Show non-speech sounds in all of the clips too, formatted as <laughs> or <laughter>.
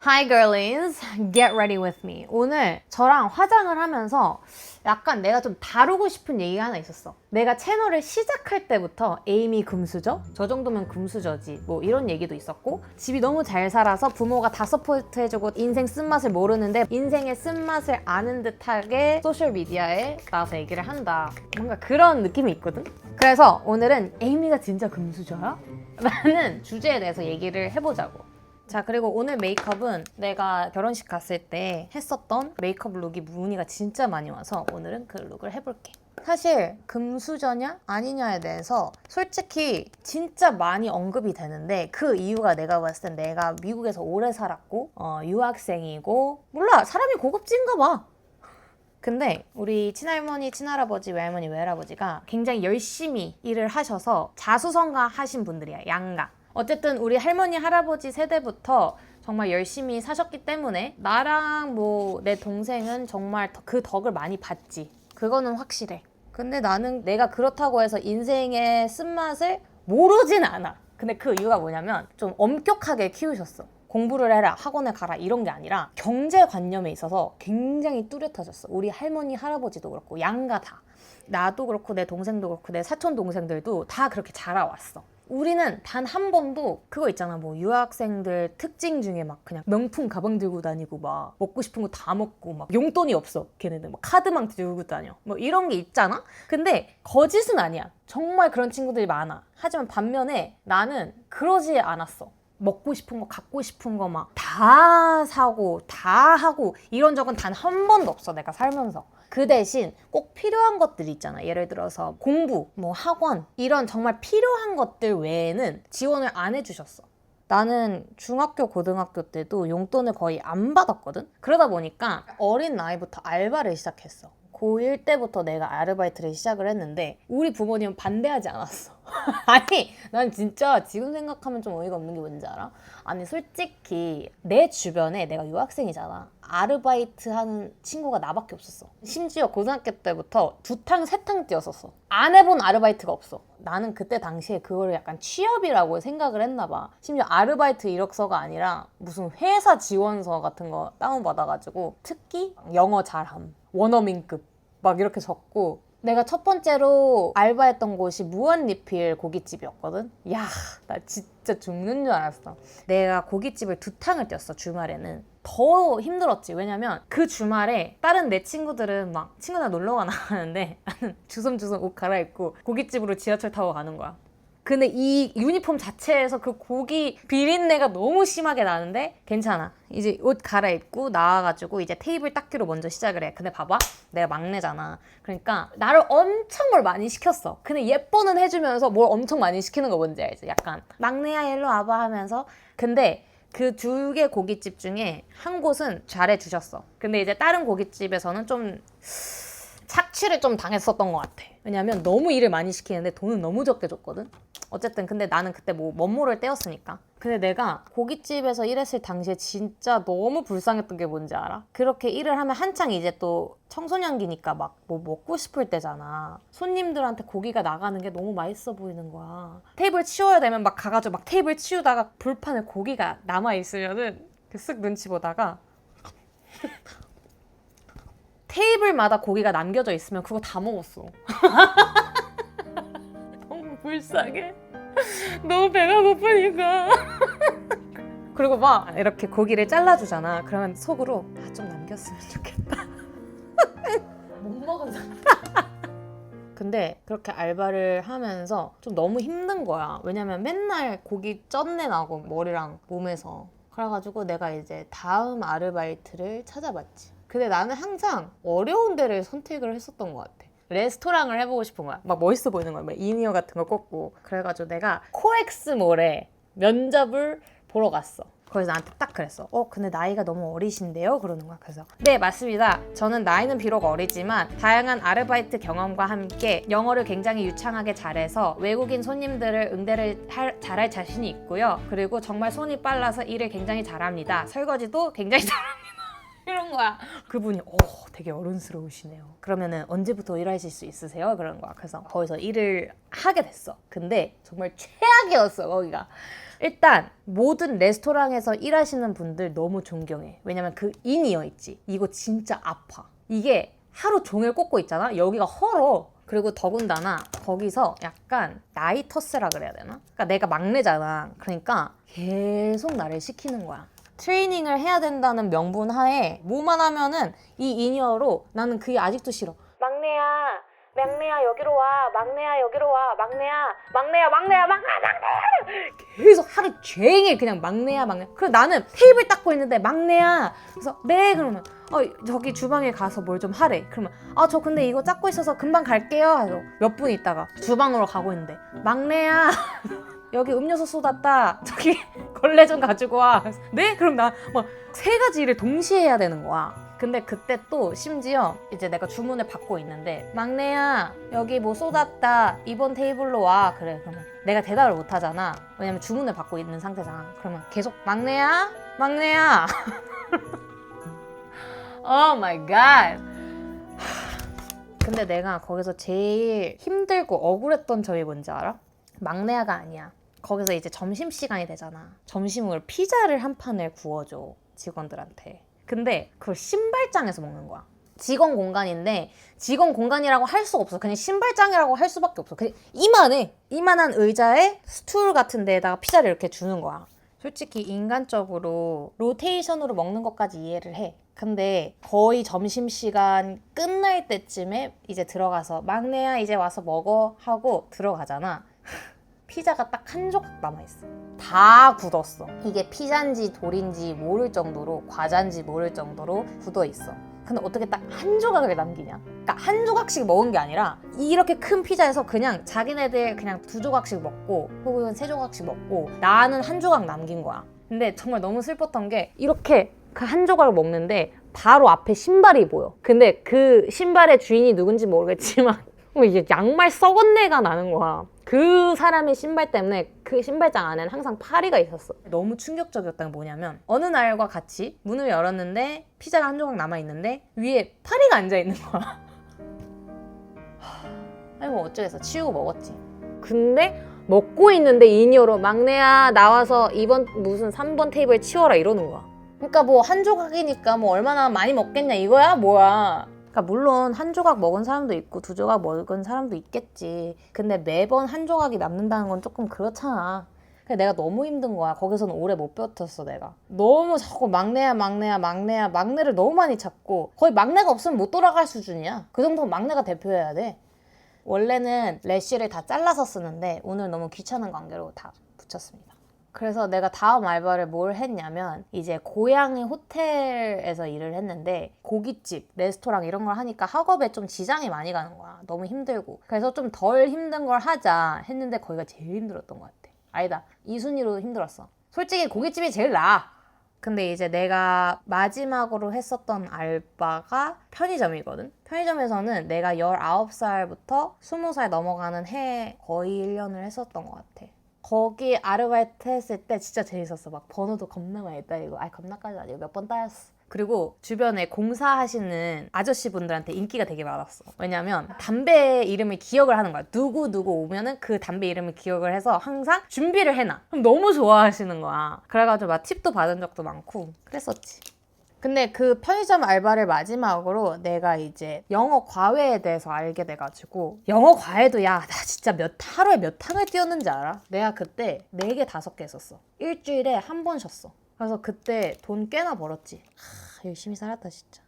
Hi girlies, get ready with me. 오늘 저랑 화장을 하면서 약간 내가 좀 다루고 싶은 얘기가 하나 있었어. 내가 채널을 시작할 때부터 에이미 금수저? 저 정도면 금수저지. 뭐 이런 얘기도 있었고 집이 너무 잘 살아서 부모가 다 서포트 해주고 인생 쓴맛을 모르는데 인생의 쓴맛을 아는 듯하게 소셜미디어에 나와서 얘기를 한다. 뭔가 그런 느낌이 있거든? 그래서 오늘은 에이미가 진짜 금수저야? 라는 주제에 대해서 얘기를 해보자고. 자 그리고 오늘 메이크업은 내가 결혼식 갔을 때 했었던 메이크업 룩이 문의가 진짜 많이 와서 오늘은 그 룩을 해볼게. 사실 금수저냐 아니냐에 대해서 솔직히 진짜 많이 언급이 되는데 그 이유가 내가 봤을 땐 내가 미국에서 오래 살았고 어, 유학생이고 몰라 사람이 고급진가 봐. 근데 우리 친할머니, 친할아버지, 외할머니, 외할아버지가 굉장히 열심히 일을 하셔서 자수성가 하신 분들이야 양가 어쨌든 우리 할머니 할아버지 세대부터 정말 열심히 사셨기 때문에 나랑 뭐 내 동생은 정말 더- 그 덕을 많이 봤지. 그거는 확실해. 근데 나는 내가 그렇다고 해서 인생의 쓴맛을 모르진 않아. 근데 그 이유가 뭐냐면 좀 엄격하게 키우셨어. 공부를 해라, 학원에 가라 이런 게 아니라 경제관념에 있어서 굉장히 뚜렷하셨어. 우리 할머니, 할아버지도 그렇고 양가 다. 나도 그렇고 내 동생도 그렇고 내 사촌 동생들도 다 그렇게 자라왔어. 우리는 단 한 번도 그거 있잖아. 뭐 유학생들 특징 중에 막 그냥 명품 가방 들고 다니고 막 먹고 싶은 거 다 먹고 막 용돈이 없어. 걔네들 막 카드만 들고 다녀. 뭐 이런 게 있잖아. 근데 거짓은 아니야. 정말 그런 친구들이 많아. 하지만 반면에 나는 그러지 않았어. 먹고 싶은 거 갖고 싶은 거 막 다 사고 다 하고 이런 적은 단 한 번도 없어 내가 살면서 그 대신 꼭 필요한 것들 있잖아. 예를 들어서 공부 뭐 학원 이런 정말 필요한 것들 외에는 지원을 안 해주셨어. 나는 중학교 고등학교 때도 용돈을 거의 안 받았거든? 그러다 보니까 어린 나이부터 알바를 시작했어. 고1 때부터 내가 아르바이트를 시작을 했는데 우리 부모님은 반대하지 않았어 <laughs> 아니 난 진짜 지금 생각하면 좀 어이가 없는 게 뭔지 알아? 아니 솔직히 내 주변에 내가 유학생이잖아. 아르바이트 하는 친구가 나밖에 없었어. 심지어 고등학교 때부터 두 탕 세 탕 뛰었었어. 안 해본 아르바이트가 없어. 나는 그때 당시에 그거를 약간 취업이라고 생각을 했나 봐. 심지어 아르바이트 이력서가 아니라 무슨 회사 지원서 같은 거 다운받아가지고 특기 영어 잘함 원어민급 막 이렇게 적고 내가 첫 번째로 알바했던 곳이 무한리필 고깃집이었거든. 야, 나 진짜 죽는 줄 알았어. 내가 고깃집을 두 탕을 뛰었어, 주말에는. 더 힘들었지. 왜냐면 그 주말에 다른 내 친구들은 막 친구들 놀러 가 나가는데 나는 주섬주섬 옷 갈아입고 고깃집으로 지하철 타고 가는 거야. 근데 이 유니폼 자체에서 그 고기 비린내가 너무 심하게 나는데 괜찮아. 이제 옷 갈아입고 나와가지고 이제 테이블 닦기로 먼저 시작을 해. 근데 봐봐. 내가 막내잖아. 그러니까 나를 엄청 뭘 많이 시켰어. 근데 예뻐는 해주면서 뭘 엄청 많이 시키는 거 뭔지 알지? 약간 막내야 일로 와봐 하면서. 근데 그 두 개 고깃집 중에 한 곳은 잘해주셨어. 근데 이제 다른 고깃집에서는 좀 착취를 좀 당했었던 것 같아. 왜냐면 너무 일을 많이 시키는데 돈은 너무 적게 줬거든. 어쨌든 근데 나는 그때 뭐 멋모를 떼었으니까. 근데 내가 고깃집에서 일했을 당시에 진짜 너무 불쌍했던 게 뭔지 알아? 그렇게 일을 하면 한창 이제 또 청소년기니까 막 뭐 먹고 싶을 때잖아. 손님들한테 고기가 나가는 게 너무 맛있어 보이는 거야. 테이블 치워야 되면 막 가가지고 막 테이블 치우다가 불판에 고기가 남아 있으면은 그쓱 눈치 보다가 테이블마다 고기가 남겨져 있으면 그거 다 먹었어. <laughs> 너무 불쌍해. 너무 배가 고프니까. <laughs> 그리고 막 이렇게 고기를 잘라주잖아. 그러면 속으로 아, 좀 남겼으면 좋겠다. <laughs> 못 먹어서. 근데 그렇게 알바를 하면서 좀 너무 힘든 거야. 왜냐면 맨날 고기 쩐내 나고 머리랑 몸에서. 그래가지고 내가 이제 다음 아르바이트를 찾아봤지. 근데 나는 항상 어려운 데를 선택을 했었던 것 같아. 레스토랑을 해보고 싶은 거야. 막 멋있어 보이는 거야. 막 이니어 같은 거 꽂고. 그래가지고 내가 코엑스몰에 면접을 보러 갔어. 거기서 나한테 딱 그랬어. 어, 근데 나이가 너무 어리신데요? 그러는 거야. 그래서 네, 맞습니다. 저는 나이는 비록 어리지만 다양한 아르바이트 경험과 함께 영어를 굉장히 유창하게 잘해서 외국인 손님들을 응대를 할- 잘할 자신이 있고요. 그리고 정말 손이 빨라서 일을 굉장히 잘합니다. 설거지도 굉장히 <laughs> 잘합니다. 이런 거야. 그분이 오 되게 어른스러우시네요. 그러면은 언제부터 일하실 수 있으세요? 그런 거야. 그래서 거기서 일을 하게 됐어. 근데 정말 최악이었어 거기가. 일단 모든 레스토랑에서 일하시는 분들 너무 존경해. 왜냐면 그 인이어 있지. 이거 진짜 아파. 이게 하루 종일 꽂고 있잖아. 여기가 헐어. 그리고 더군다나 거기서 약간 나이 터스라 그래야 되나? 그러니까 내가 막내잖아. 그러니까 계속 나를 시키는 거야. 트레이닝을 해야 된다는 명분 하에 뭐만 하면은 이 인이어로 나는 그게 아직도 싫어. 막내야, 막내야 여기로 와, 막내야 여기로 와, 막내야, 막내야, 막내야, 막내야, 막내야. 계속 하루 종일 그냥 막내야, 막내. 그리고 나는 테이블 닦고 있는데 막내야. 그래서 네 그러면 어 저기 주방에 가서 뭘 좀 하래. 그러면 아 저 근데 이거 닦고 있어서 금방 갈게요. 해서 몇분 있다가 주방으로 가고 있는데 막내야. <laughs> 여기 음료수 쏟았다. 저기 걸레 좀 가지고 와. 네? 그럼 나 막 세 가지 일을 동시에 해야 되는 거야. 근데 그때 또 심지어 이제 내가 주문을 받고 있는데 막내야 여기 뭐 쏟았다 이번 테이블로 와 그래 그러면 내가 대답을 못 하잖아 왜냐면 주문을 받고 있는 상태잖아 그러면 계속 막내야 막내야 오 마이 갓 근데 내가 거기서 제일 힘들고 억울했던 점이 뭔지 알아? 막내야가 아니야. 거기서 이제 점심 시간이 되잖아. 점심을 피자를 한 판을 구워줘 직원들한테. 근데 그걸 신발장에서 먹는 거야. 직원 공간인데 직원 공간이라고 할수 없어. 그냥 신발장이라고 할 수밖에 없어. 그냥 이만해. 이만한 의자에 스툴 같은 데에다가 피자를 이렇게 주는 거야. 솔직히 인간적으로 로테이션으로 먹는 것까지 이해를 해. 근데 거의 점심시간 끝날 때쯤에 이제 들어가서 막내야 이제 와서 먹어 하고 들어가잖아. 피자가 딱 한 조각 남아있어. 다 굳었어. 이게 피자인지 돌인지 모를 정도로 과자인지 모를 정도로 굳어 있어. 근데 어떻게 딱 한 조각을 남기냐? 그러니까 한 조각씩 먹은 게 아니라 이렇게 큰 피자에서 그냥 자기네들 그냥 두 조각씩 먹고 혹은 세 조각씩 먹고 나는 한 조각 남긴 거야. 근데 정말 너무 슬펐던 게 이렇게 그 한 조각을 먹는데 바로 앞에 신발이 보여. 근데 그 신발의 주인이 누군지 모르겠지만 뭐 <laughs> 이게 양말 썩은 내가 나는 거야. 그 사람의 신발 때문에 그 신발장 안에는 항상 파리가 있었어. 너무 충격적이었던 게 뭐냐면 어느 날과 같이 문을 열었는데 피자가 한 조각 남아 있는데 위에 파리가 앉아 있는 거야. <laughs> 아니 뭐 어쩌겠어 치우고 먹었지. 근데 먹고 있는데 인이어로 막내야 나와서 2번 무슨 3번 테이블 치워라 이러는 거야. 그러니까 뭐 한 조각이니까 뭐 얼마나 많이 먹겠냐 이거야 뭐야. 그러니까 물론 한 조각 먹은 사람도 있고 두 조각 먹은 사람도 있겠지. 근데 매번 한 조각이 남는다는 건 조금 그렇잖아. 그래 내가 너무 힘든 거야. 거기서는 오래 못 버텼어 내가. 너무 자꾸 막내야 막내야 막내야 막내를 너무 많이 찾고 거의 막내가 없으면 못 돌아갈 수준이야. 그 정도면 막내가 대표해야 돼. 원래는 래쉬를 다 잘라서 쓰는데 오늘 너무 귀찮은 관계로 다 붙였습니다. 그래서 내가 다음 알바를 뭘 했냐면 이제 고양이 호텔에서 일을 했는데 고깃집, 레스토랑 이런 걸 하니까 학업에 좀 지장이 많이 가는 거야. 너무 힘들고. 그래서 좀 덜 힘든 걸 하자 했는데 거기가 제일 힘들었던 것 같아. 아니다. 이 순위로 힘들었어. 솔직히 고깃집이 제일 나아. 근데 이제 내가 마지막으로 했었던 알바가 편의점이거든. 편의점에서는 내가 19살부터 20살 넘어가는 해 거의 1년을 했었던 것 같아. 거기 아르바이트 했을 때 진짜 재밌었어. 막 번호도 겁나 많이 따이고, 아니 겁나까지 아니고 몇 번 따였어. 그리고 주변에 공사하시는 아저씨분들한테 인기가 되게 많았어. 왜냐면 담배 이름을 기억을 하는 거야. 누구 누구 오면은 그 담배 이름을 기억을 해서 항상 준비를 해놔. 그럼 너무 좋아하시는 거야. 그래가지고 막 팁도 받은 적도 많고 그랬었지. 근데 그 편의점 알바를 마지막으로 내가 이제 영어 과외에 대해서 알게 돼가지고 영어 과외도 야 나 진짜 몇 하루에 몇 항을 뛰었는지 알아? 내가 그때 4개 5개 했었어. 일주일에 한 번 쉬었어. 그래서 그때 돈 꽤나 벌었지. 하, 열심히 살았다 진짜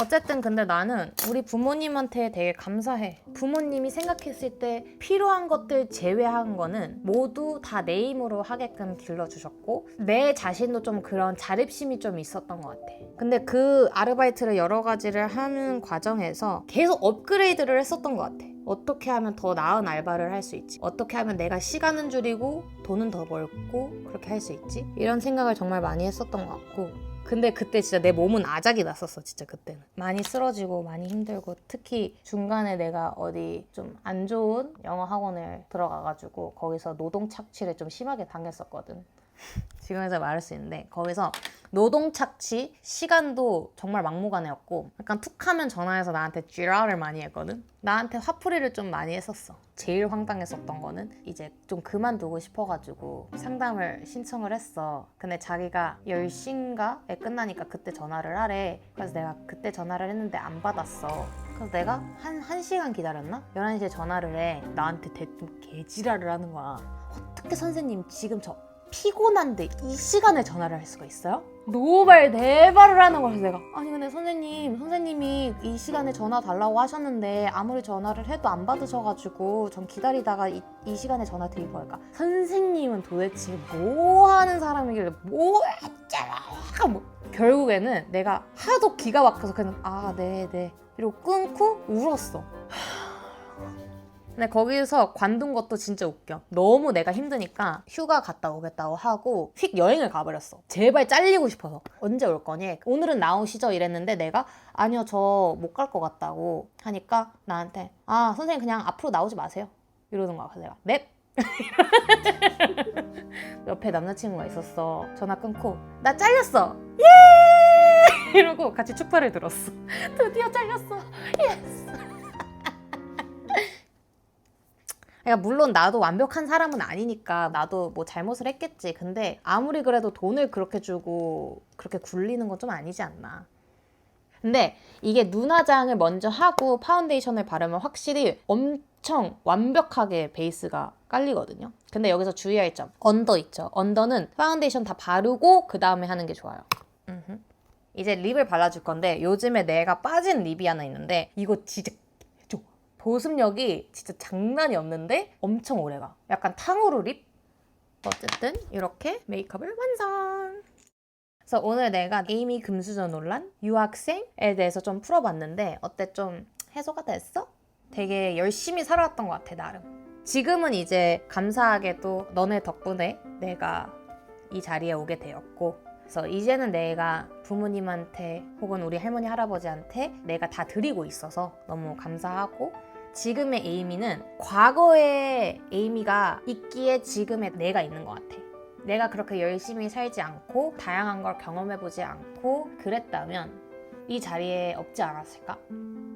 어쨌든 근데 나는 우리 부모님한테 되게 감사해. 부모님이 생각했을 때 필요한 것들 제외한 거는 모두 다 내 힘으로 하게끔 길러주셨고 내 자신도 좀 그런 자립심이 좀 있었던 것 같아. 근데 그 아르바이트를 여러 가지를 하는 과정에서 계속 업그레이드를 했었던 것 같아. 어떻게 하면 더 나은 알바를 할 수 있지? 어떻게 하면 내가 시간은 줄이고 돈은 더 벌고 그렇게 할 수 있지? 이런 생각을 정말 많이 했었던 것 같고 근데 그때 진짜 내 몸은 아작이 났었어 진짜 그때는. 많이 쓰러지고 많이 힘들고 특히 중간에 내가 어디 좀 안 좋은 영어 학원을 들어가가지고 거기서 노동 착취를 좀 심하게 당했었거든. <laughs> 지금에서 말할 수 있는데 거기서 노동 착취 시간도 정말 막무가내였고 약간 툭하면 전화해서 나한테 쥐라를 많이 했거든? 나한테 화풀이를 좀 많이 했었어. 제일 황당했었던 거는 이제 좀 그만두고 싶어가지고 상담을 신청을 했어. 근데 자기가 10시인가에 끝나니까 그때 전화를 하래. 그래서 내가 그때 전화를 했는데 안 받았어. 그래서 내가 한 1시간 기다렸나? 11시에 전화를 해. 나한테 대뜸 개지랄을 하는 거야. 어떻게 선생님 지금 저 피곤한데 이 시간에 전화를 할 수가 있어요? 노발 대발을 하는 거라서 내가. 아니 근데 선생님 선생님이 이 시간에 전화 달라고 하셨는데 아무리 전화를 해도 안 받으셔가지고 전 기다리다가 이, 이 시간에 전화 드린 거니까? 선생님은 도대체 뭐 하는 사람이길래 뭐 했잖아. 뭐. 결국에는 내가 하도 기가 막혀서 그냥 아 네네. 이러고 끊고 울었어 근데 거기서 관둔 것도 진짜 웃겨. 너무 내가 힘드니까 휴가 갔다 오겠다고 하고 휙 여행을 가버렸어. 제발 잘리고 싶어서. 언제 올 거니? 오늘은 나오시죠? 이랬는데 내가 아니요, 저 못 갈 것 같다고 하니까 나한테 아, 선생님 그냥 앞으로 나오지 마세요. 이러는 거야. 그래서 내가 넵! <laughs> 옆에 남자친구가 있었어. 전화 끊고 나 잘렸어. 예! <laughs> 이러고 같이 축파를 들었어. <laughs> 드디어 잘렸어. 예스. 그러니까 물론 나도 완벽한 사람은 아니니까 나도 뭐 잘못을 했겠지. 근데 아무리 그래도 돈을 그렇게 주고 그렇게 굴리는 건 좀 아니지 않나. 근데 이게 눈화장을 먼저 하고 파운데이션을 바르면 확실히 엄청 완벽하게 베이스가 깔리거든요. 근데 여기서 주의할 점. 언더 있죠. 언더는 파운데이션 다 바르고 그 다음에 하는 게 좋아요. 이제 립을 발라줄 건데 요즘에 내가 빠진 립이 하나 있는데 이거 진짜. 보습력이 진짜 장난이 없는데 엄청 오래가. 약간 탕후루 립? 어쨌든 이렇게 메이크업을 완성! 그래서 오늘 내가 에이미 금수저 논란 유학생에 대해서 좀 풀어봤는데 어때 좀 해소가 됐어? 되게 열심히 살아왔던 것 같아 나름. 지금은 이제 감사하게도 너네 덕분에 내가 이 자리에 오게 되었고 그래서 이제는 내가 부모님한테 혹은 우리 할머니 할아버지한테 내가 다 드리고 있어서 너무 감사하고 지금의 에이미는 과거의 에이미가 있기에 지금의 내가 있는 것 같아. 내가 그렇게 열심히 살지 않고 다양한 걸 경험해보지 않고 그랬다면 이 자리에 없지 않았을까?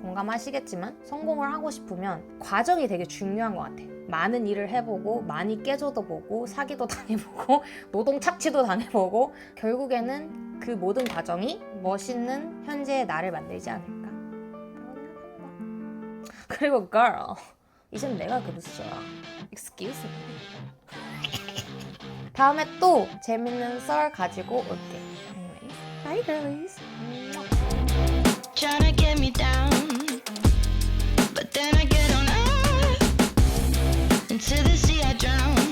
공감하시겠지만 성공을 하고 싶으면 과정이 되게 중요한 것 같아. 많은 일을 해보고 많이 깨져도 보고 사기도 <laughs> 당해보고 노동 착취도 당해보고 결국에는 그 모든 과정이 멋있는 현재의 나를 만들지 않을까. 그리고 girl 이젠 내가 금수저야. Excuse me. 다음에 또 재밌는 썰 가지고 올게. Anyways, bye girlies. trying to get me down. But then I get on up into the sea I drown.